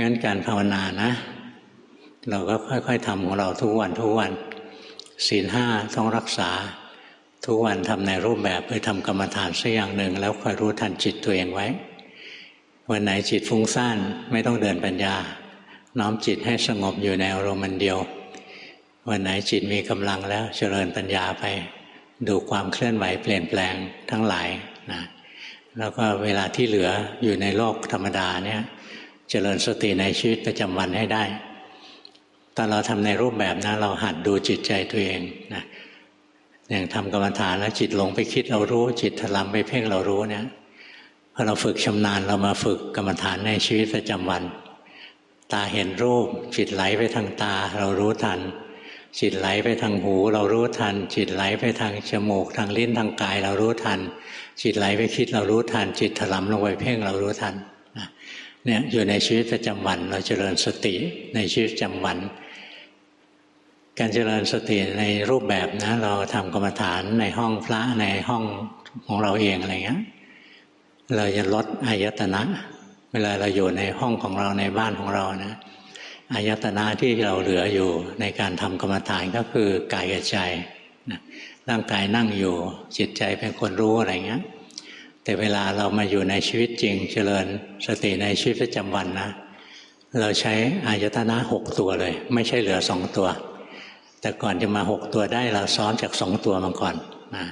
งั้นการภาวนานะ เราก็ค่อย ๆทำของเราทุกวันทุกวันศีลห้าต้องรักษา ทุกวันทำในรูปแบบไปทำกรรมฐานสักอย่างหนึ่ง แล้วคอยรู้ทันจิตตัวเองไว้ วันไหนจิตฟุ้งซ่านไม่ต้องเดินปัญญา น้อมจิตให้สงบอยู่ในอารมณ์มันเดียว วันไหนจิตมีกำลังแล้วเจริญปัญญาไป ดูความเคลื่อนไหวเปลี่ยนแปลงทั้งหลายนะแล้วก็เวลาที่เหลืออยู่ในโลกธรรมดาเนี่ย เจริญสติในชีวิตประจำวันให้ได้ตอนเราทำในรูปแบบนะเราหัดดูจิตใจตัวเองนะอย่างทำกรรมฐานแล้วจิตหลงไปคิดเรารู้ จิตถลำไปเพ่งเรารู้เนี่ยพอเราฝึกชำนาญเรามาฝึกกรรมฐานในชีวิตประจำวัน ตาเห็นรูป จิตไหลไปทางตา เรารู้ทัน จิตไหลไปทางหู เรารู้ทัน จิตไหลไปทางจมูก ทางลิ้นทางกาย เรารู้ทัน จิตไหลไปคิดเรารู้ทัน จิตถลำลงไปเพ่งเรารู้ทัน เนี่ยอยู่ในชีวิตประจำวัน เราเจริญสติในชีวิตประจำวัน การเจริญสติในรูปแบบนะ เราทำกรรมฐานในห้องพระในห้องของเราเองอะไรเงี้ยเราจะลดอายตนะ เวลาเราอยู่ในห้องของเราในบ้านของเรานะอายตนะที่เราเหลืออยู่ในการทำกรรมฐานก็คือกายกับใจร่างกายนั่งอยู่จิตใจเป็นคนรู้อะไรเงี้ย แต่เวลาเรามาอยู่ในชีวิตจริง เจริญสติในชีวิตประจำวันนะ เราใช้อายตนะหกตัวเลย ไม่ใช่เหลือสองตัว แต่ก่อนจะมาหกตัวได้เราซ้อนจากสองตัวมาก่อนนะ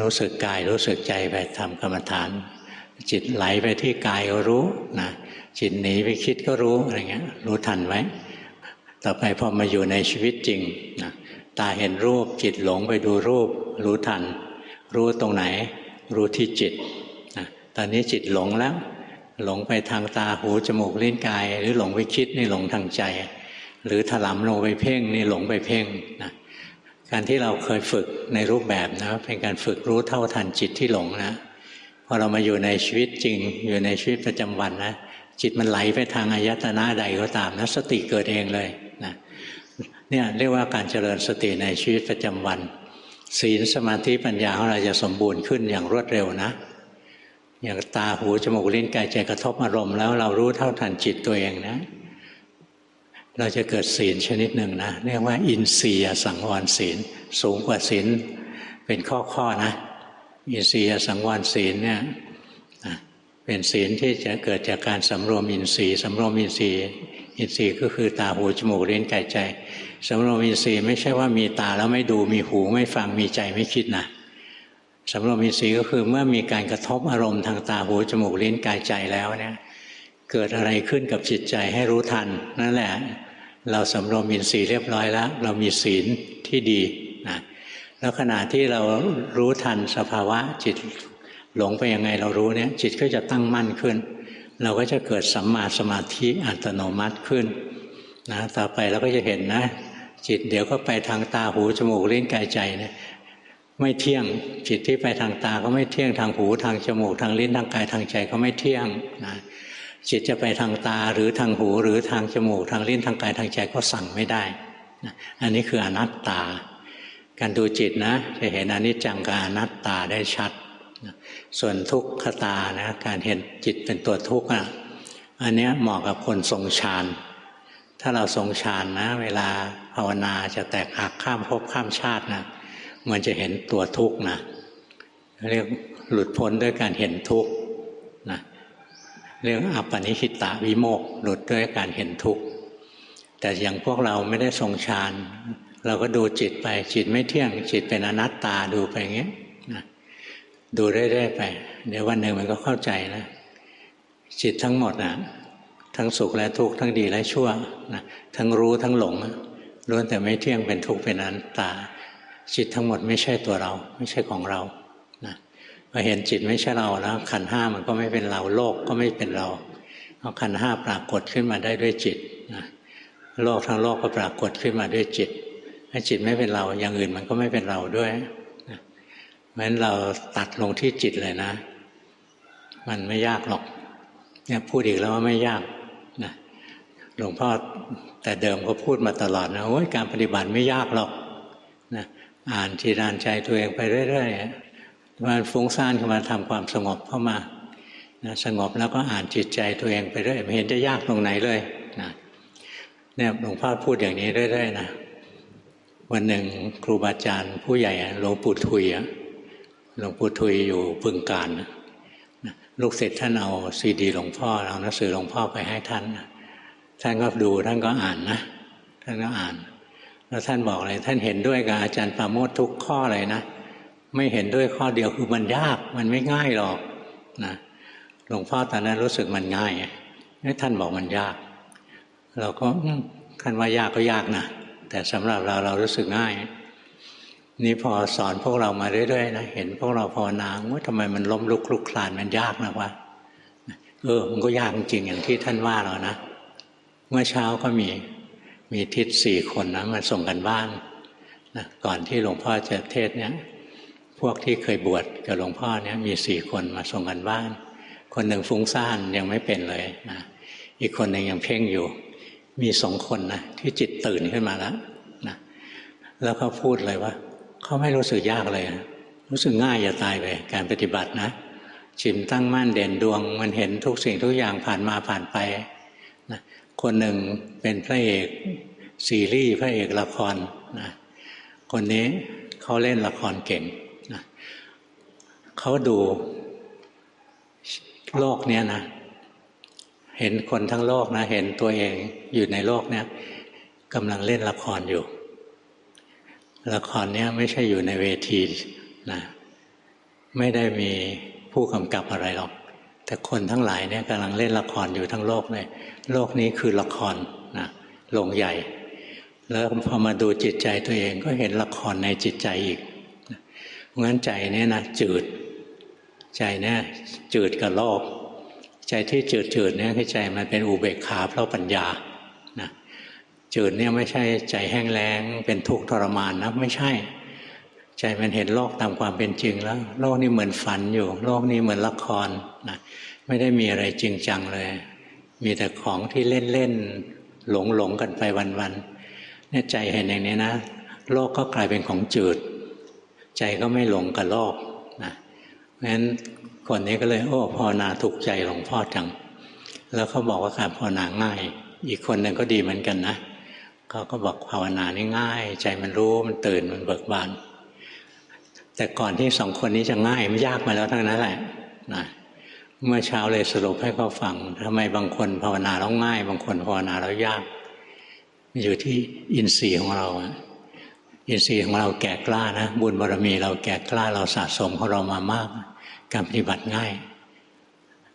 รู้สึกกายรู้สึกใจไปทำกรรมฐาน จิตไหลไปที่กายก็รู้นะจิตหนีไปคิดก็รู้อะไรเงี้ย รู้ทันไว้ ต่อไปพอมาอยู่ในชีวิตจริงนะตาเห็นรูปจิตหลงไปดูรูป รู้ทัน รู้ตรงไหน รู้ที่จิตนะตอนนี้จิตหลงแล้ว หลงไปทางตาหูจมูกลิ้นกาย หรือหลงไปคิดนี่หลงทางใจ หรือถลำลงไปเพ่งนี่หลงไปเพ่งนะการที่เราเคยฝึกในรูปแบบนะเป็นการฝึกรู้เท่าทันจิตที่หลงนะพอเรามาอยู่ในชีวิตจริง อยู่ในชีวิตประจำวันนะจิตมันไหลไปทางอายตนะใดก็ตามนะสติเกิดเองเลยนะเนี่ยเรียกว่าการเจริญสติในชีวิตประจำวัน ศีลสมาธิปัญญาของเราจะสมบูรณ์ขึ้นอย่างรวดเร็วนะ อย่างตาหูจมูกลิ้นกายใจกระทบอารมณ์แล้วเรารู้เท่าทันจิตตัวเองนะ เราจะเกิดศีลชนิดหนึ่งนะเรียกว่าอินทรียสังวรศีล สูงกว่าศีลเป็นข้อๆนะ อินทรียสังวรศีลเนี่ยเป็นศีลที่จะเกิดจากการสำรวมอินทรีย์สำรวมอินทรีย์ อินทรีย์ก็คือตาหูจมูกลิ้นกายใจสำรวมอินทรีย์ไม่ใช่ว่ามีตาแล้วไม่ดูมีหูไม่ฟังมีใจไม่คิดนะสำรวมอินทรีย์ก็คือเมื่อมีการกระทบอารมณ์ทางตาหูจมูกลิ้นกายใจแล้วเนี่ยเกิดอะไรขึ้นกับจิตใจให้รู้ทัน นั่นแหละ เราสำรวมอินทรีย์เรียบร้อยแล้ว เรามีศีลที่ดีนะแล้วขณะที่เรารู้ทันสภาวะจิตหลงไปยังไงเรารู้เนี่ยจิตก็จะตั้งมั่นขึ้น เราก็จะเกิดสัมมาสมาธิอัตโนมัติขึ้นนะต่อไปเราก็จะเห็นนะ จิตเดี๋ยวก็ไปทางตาหูจมูกลิ้นกายใจเนี่ยไม่เที่ยงจิตที่ไปทางตาก็ไม่เที่ยงทางหูทางจมูกทางลิ้นทางกายทางใจก็ไม่เที่ยงนะจิตจะไปทางตาหรือทางหูหรือทางจมูกทางลิ้นทางกายทางใจก็สั่งไม่ได้นะอันนี้คืออนัตตา การดูจิตนะ จะเห็นอนิจจังกับอนัตตาได้ชัด ส่วนทุกขตานะการเห็นจิตเป็นตัวทุกข์อะอันนี้เหมาะกับคนทรงฌานถ้าเราทรงฌานนะ เวลาภาวนาจะแตกหักข้ามภพข้ามชาตินะมันจะเห็นตัวทุกข์นะเรียกหลุดพ้นด้วยการเห็นทุกข์นะเรียกอัปปนิหิตาวิโมกหลุดด้วยการเห็นทุกข์แต่อย่างพวกเราไม่ได้ทรงฌานเราก็ดูจิตไปจิตไม่เที่ยงจิตเป็นอนัตตาดูไปอย่างเงี้ยนะ ดูเรื่อยๆไป เดี๋ยววันหนึ่งมันก็เข้าใจนะจิตทั้งหมดนะทั้งสุขและทุกข์ทั้งดีและชั่วนะทั้งรู้ทั้งหลงล้วนแต่ไม่เที่ยงเป็นทุกข์เป็นอนัตตา จิตทั้งหมดไม่ใช่ตัวเรา ไม่ใช่ของเรานะพอเห็นจิตไม่ใช่เราแล้วขันห้ามันก็ไม่เป็นเราโลกก็ไม่เป็นเราเพราะขันห้าปรากฏขึ้นมาได้ด้วยจิตนะโลกทั้งโลกก็ปรากฏขึ้นมาด้วยจิตถ้าจิตไม่เป็นเราอย่างอื่นมันก็ไม่เป็นเราด้วย เพราะฉะนั้นเราตัดลงที่จิตเลยนะ มันไม่ยากหรอก เนี่ยพูดอีกแล้วว่าไม่ยากนะหลวงพ่อแต่เดิมก็พูดมาตลอดนะโอ้ยการปฏิบัติไม่ยากหรอกนะอ่านจีรานใจตัวเองไปเรื่อยๆมันฟุ้งซ่านขึ้นมาทำความสงบเข้ามานะสงบแล้วก็อ่านจิตใจตัวเองไปเรื่อยไม่เห็นจะยากตรงไหนเลยนะเนี่ยหลวงพ่อพูดอย่างนี้เรื่อยๆนะวันหนึ่งครูบาอาจารย์ผู้ใหญ่หลวงปู่ทุยอะ หลวงปู่ทุยอยู่พึงการลูกศิษย์ท่านเอาซีดีหลวงพ่อเอาหนังสือหลวงพ่อไปให้ท่านท่านก็ดูท่านก็อ่านนะท่านก็อ่าน แล้วท่านบอกเลยท่านเห็นด้วยกับอาจารย์ปาโมททุกข้อเลยนะไม่เห็นด้วยข้อเดียวคือมันยากมันไม่ง่ายหรอกนะหลวงพ่อตอนนั้นรู้สึกมันง่ายท่านบอกมันยาก เราก็ท่านว่ายากก็ยากนะแต่สำหรับเราเรารู้สึกง่าย นี่พอสอนพวกเรามาเรื่อยๆนะเห็นพวกเราภาวนาว่าทำไมมันล้มลุกคลุกคลานมันยากนะวะเออมันก็ยากจริงอย่างที่ท่านว่าเรานะ เมื่อเช้าก็มีมีทิศสี่คนนะมาส่งกันบ้านนะก่อนที่หลวงพ่อจะเทศเนี่ยพวกที่เคยบวชกับหลวงพ่อเนี่ยมีสี่คนมาส่งกันบ้าน คนหนึ่งฟุ้งซ่านยังไม่เป็นเลยนะอีกคนหนึ่งยังเพ่งอยู่ มีสองคนนะที่จิตตื่นขึ้นมาแล้วนะแล้วเขาพูดเลยว่า เขาไม่รู้สึกยากเลยรู้สึกง่ายอย่าตายไปการปฏิบัตินะจิมตั้งมั่นเด่นดวง มันเห็นทุกสิ่งทุกอย่างผ่านมาผ่านไปนะคนหนึ่งเป็นพระเอกซีรีส์พระเอกละครนะคนนี้เขาเล่นละครเก่งนะเขาดูโลกเนี้ยนะเห็นคนทั้งโลกนะ เห็นตัวเองอยู่ในโลกเนี้ยกำลังเล่นละครอยู่ ละครเนี้ยไม่ใช่อยู่ในเวทีนะไม่ได้มีผู้กำกับอะไรหรอก แต่คนทั้งหลายเนี่ยกำลังเล่นละครอยู่ทั้งโลกเลยโลกนี้คือละครนะลงใหญ่ แล้วพอมาดูจิตใจตัวเองก็เห็นละครในจิตใจอีกเพราะงั้นใจเนี่ยนะจืด ใจเนี่ยจืดกับโลก ใจที่จืดจืดเนี่ยคือใจมันเป็นอุเบกขาเพราะปัญญา จืดเนี่ยไม่ใช่ใจแห้งแล้งเป็นทุกข์ทรมานนะไม่ใช่ ใจมันเห็นโลกตามความเป็นจริงแล้ว โลกนี้เหมือนฝันอยู่ โลกนี้เหมือนละครนะไม่ได้มีอะไรจริงจังเลย มีแต่ของที่เล่นเล่นหลงหลงกันไปวันๆเนี่ยใจเห็นอย่างนี้นะ โลกก็กลายเป็นของจืด ใจก็ไม่หลงกับโลกนะเพราะฉะนั้นคนนี้ก็เลยโอ้ภาวนาถูกใจหลวงพ่อจัง แล้วเขาบอกว่าการภาวนาง่าย อีกคนหนึ่งก็ดีเหมือนกันนะ เขาก็บอกภาวนานี่ง่าย ใจมันรู้มันตื่นมันเบิกบาน แต่ก่อนที่สองคนนี้จะง่ายมันยากมาแล้วทั้งนั้นแหละนะเมื่อเช้าเลยสรุปให้เขาฟังทำไมบางคนภาวนาแล้วง่าย บางคนภาวนาแล้วยาก อยู่ที่อินทรีย์ของเราอินทรีย์ของเราแก่กล้านะบุญบารมีเราแก่กล้าเราสะสมของเรามามาก การปฏิบัติง่าย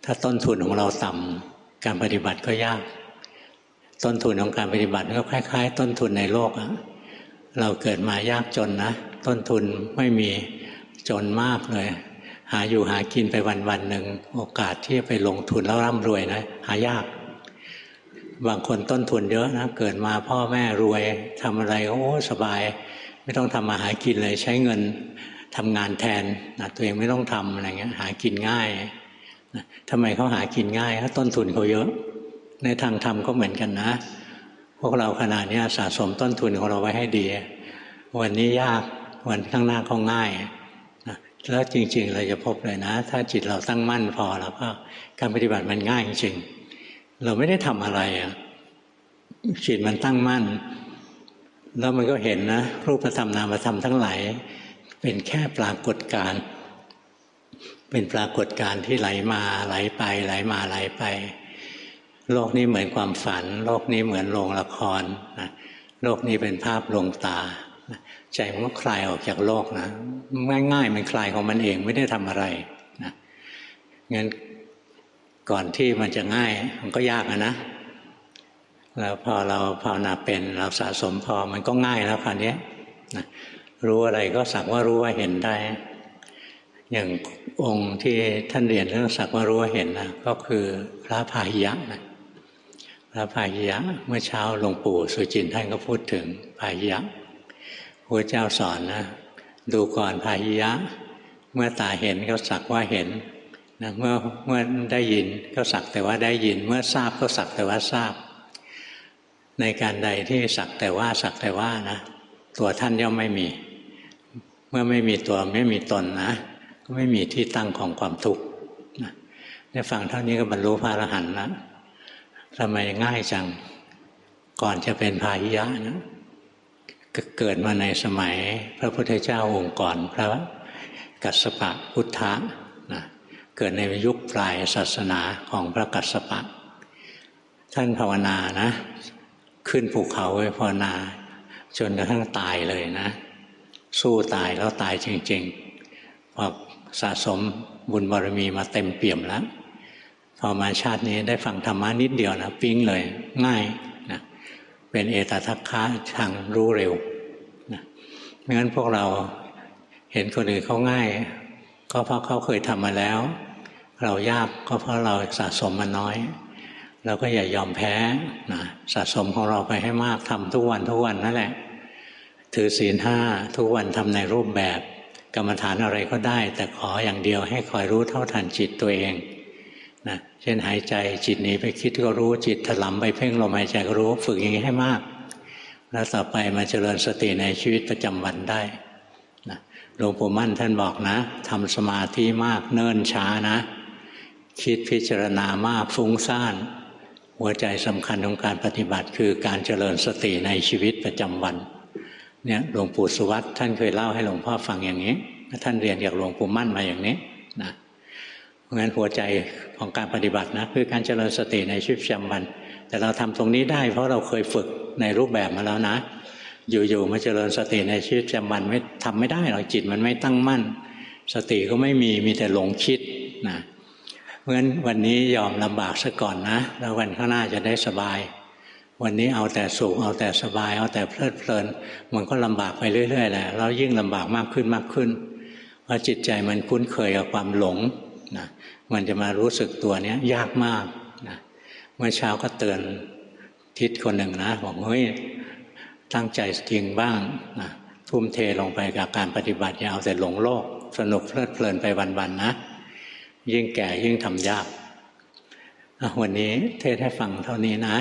ถ้าต้นทุนของเราต่ำการปฏิบัติก็ยาก ต้นทุนของการปฏิบัติก็คล้าย ๆ ต้นทุนในโลกอะเราเกิดมายากจนนะ ต้นทุนไม่มีจนมากเลย หาอยู่หากินไปวันวันหนึ่งโอกาสที่จะไปลงทุนแล้วร่ำรวยนะหายาก บางคนต้นทุนเยอะนะเกิดมาพ่อแม่รวยทำอะไรโอ้สบาย ไม่ต้องทำมาหากินเลยใช้เงินทำงานแทนนะตัวเองไม่ต้องทำอะไรเงี้ยหากินง่ายนะทำไมเขาหากินง่ายเพราะต้นทุนเขาเยอะ ในทางธรรมก็เหมือนกันนะ พวกเราขนาดนี้สะสมต้นทุนของเราไว้ให้ดี วันนี้ยากวันข้างหน้าก็ง่ายนะแล้วจริง ๆ เราจะพบเลยนะ ถ้าจิตเราตั้งมั่นพอแล้วก็การปฏิบัติมันง่ายจริงเราไม่ได้ทำอะไรอะจิตมันตั้งมั่น แล้วมันก็เห็นนะ รูปธรรมนามธรรมทั้งหลายเป็นแค่ปรากฏการเป็นปรากฏการที่ไหลมาไหลไปไหลมาไหลไป โลกนี้เหมือนความฝัน โลกนี้เหมือนโรงละครนะโลกนี้เป็นภาพลวงตา ใจมันก็คลายออกจากโลกนะง่ายๆมันคลายของมันเองไม่ได้ทำอะไรนะงั้นก่อนที่มันจะง่ายมันก็ยากนะแล้วพอเราภาวนาเป็นเราสะสมพอมันก็ง่ายแล้วคราวนี้นะรู้อะไรก็สักว่ารู้ว่าเห็นได้ อย่างองค์ที่ท่านเรียนเรื่องสักว่ารู้ว่าเห็นนะก็คือพระพาหิยะนะ พระพาหิยะเมื่อเช้าหลวงปู่สุจินท่านก็พูดถึงพาหิยะพระเจ้าสอนนะ ดูก่อนพาหิยะ เมื่อตาเห็นก็สักว่าเห็นนะเมื่อเมื่อได้ยินก็สักแต่ว่าได้ยิน เมื่อทราบก็สักแต่ว่าทราบ ในการใดที่สักแต่ว่าสักแต่ว่านะ ตัวท่านย่อมไม่มี เมื่อไม่มีตัวไม่มีตนนะก็ไม่มีที่ตั้งของความทุกข์นะได้ฟังเท่านี้ก็บรรลุพระอรหันต์แล้ว ทำไมง่ายจัง ก่อนจะเป็นพาหิยะนะก็เกิดมาในสมัยพระพุทธเจ้าองค์ก่อนพระกัสสปะพุทธะนะเกิดในยุคปลายศาสนาของพระกัสสปะ ท่านภาวนานะ ขึ้นภูเขาไว้ภาวนา จนกระทั่งตายเลยนะ สู้ตายแล้วตายจริงๆพอสะสมบุญบารมีมาเต็มเปี่ยมแล้ว พอมาชาตินี้ได้ฟังธรรมะนิดเดียวนะปิ๊งเลยง่ายนะเป็นเอตทัคคะทางรู้เร็วนะงั้นพวกเราเห็นคนอื่นเขาง่าย ก็เพราะเขาเคยทำมาแล้ว เรายากก็เพราะเราสะสมมาน้อยเราก็อย่ายอมแพ้นะสะสมของเราไปให้มากทำทุกวันทุกวันนั่นแหละ ถือศีลห้าทุกวันทำในรูปแบบ กรรมฐานอะไรก็ได้ แต่ขออย่างเดียวให้คอยรู้เท่าทันจิตตัวเอง นะเช่นหายใจจิตหนีไปคิดก็รู้จิตถลำไปเพ่งลมหายใจก็รู้ฝึกอย่างนี้ให้มาก แล้วต่อไปมาเจริญสติในชีวิตประจำวันได้นะหลวงปู่มั่นท่านบอกนะทำสมาธิมากเนิ่นช้านะ คิดพิจารณามากฟุ้งซ่าน หัวใจสำคัญของการปฏิบัติคือการเจริญสติในชีวิตประจำวันเนี่ยหลวงปู่สุวัตท่านเคยเล่าให้หลวงพ่อฟังอย่างนี้ ท่านเรียนจากหลวงปู่มั่นมาอย่างนี้นะ ราะงั้นหัวใจของการปฏิบัตินะคือการเจริญสติในชีวิตประจำวัน แต่เราทำตรงนี้ได้เพราะเราเคยฝึกในรูปแบบมาแล้วนะ อยู่ๆมาเจริญสติในชีวิตประจำวันไม่ทำไม่ได้หรอกจิตมันไม่ตั้งมั่น สติก็ไม่มีมีแต่หลงคิดนะเพราะฉะนั้นวันนี้ยอมลำบากซะก่อนนะ แล้ววันข้างหน้าจะได้สบาย วันนี้เอาแต่สุขเอาแต่สบาย เอาแต่เพลิดเพลิน มันก็ลำบากไปเรื่อยๆแหละแล้วยิ่งลำบากมากขึ้นมากขึ้นเพราะจิตใจมันคุ้นเคยกับความหลง นะมันจะมารู้สึกตัวเนี้ยยากมากนะเมื่อเช้าก็เตือนทิศคนหนึ่งนะบอกเฮ้ยตั้งใจจริงบ้างนะทุ่มเทลงไปกับการปฏิบัติอย่าเอาแต่หลงโลก สนุกเพลิดเพลินไปวัน ๆ นะ ยิ่งแก่ยิ่งทำยากวันนี้เทศให้ฟังเท่านี้นะ